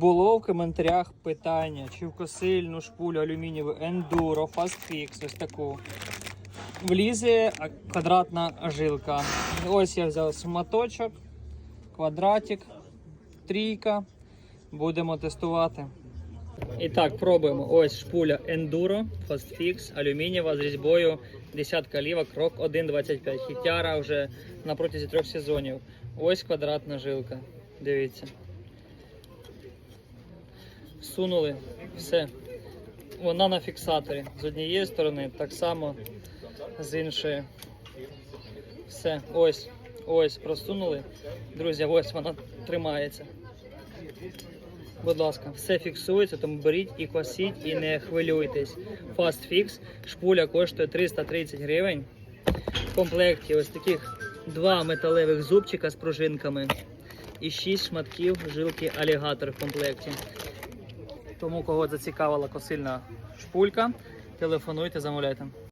Було в коментарях питання, чи в косильну шпулю алюмінієву Fast Fix, ось таку. Влізе квадратна жилка. Ось я взяв шматочок, квадратик, трійка. Будемо тестувати. І так, пробуємо. Ось шпуля Enduro Fast Fix, алюмінієва з різьбою десятка лівок, крок 1,25. Хітяра вже на протязі трьох сезонів. Ось квадратна жилка. Дивіться. Всунули все. Вона на фіксаторі. З однієї сторони, так само з іншої. Все, ось, ось, просунули. Друзі, ось вона тримається. Будь ласка, все фіксується, тому беріть і косіть, і не хвилюйтесь. Fast Fix. Шпуля коштує 330 гривень. В комплекті ось таких два металевих зубчика з пружинками і 6 шматків жилки алігатор в комплекті. Тому кого зацікавила косильна шпулька, телефонуйте, замовляйте.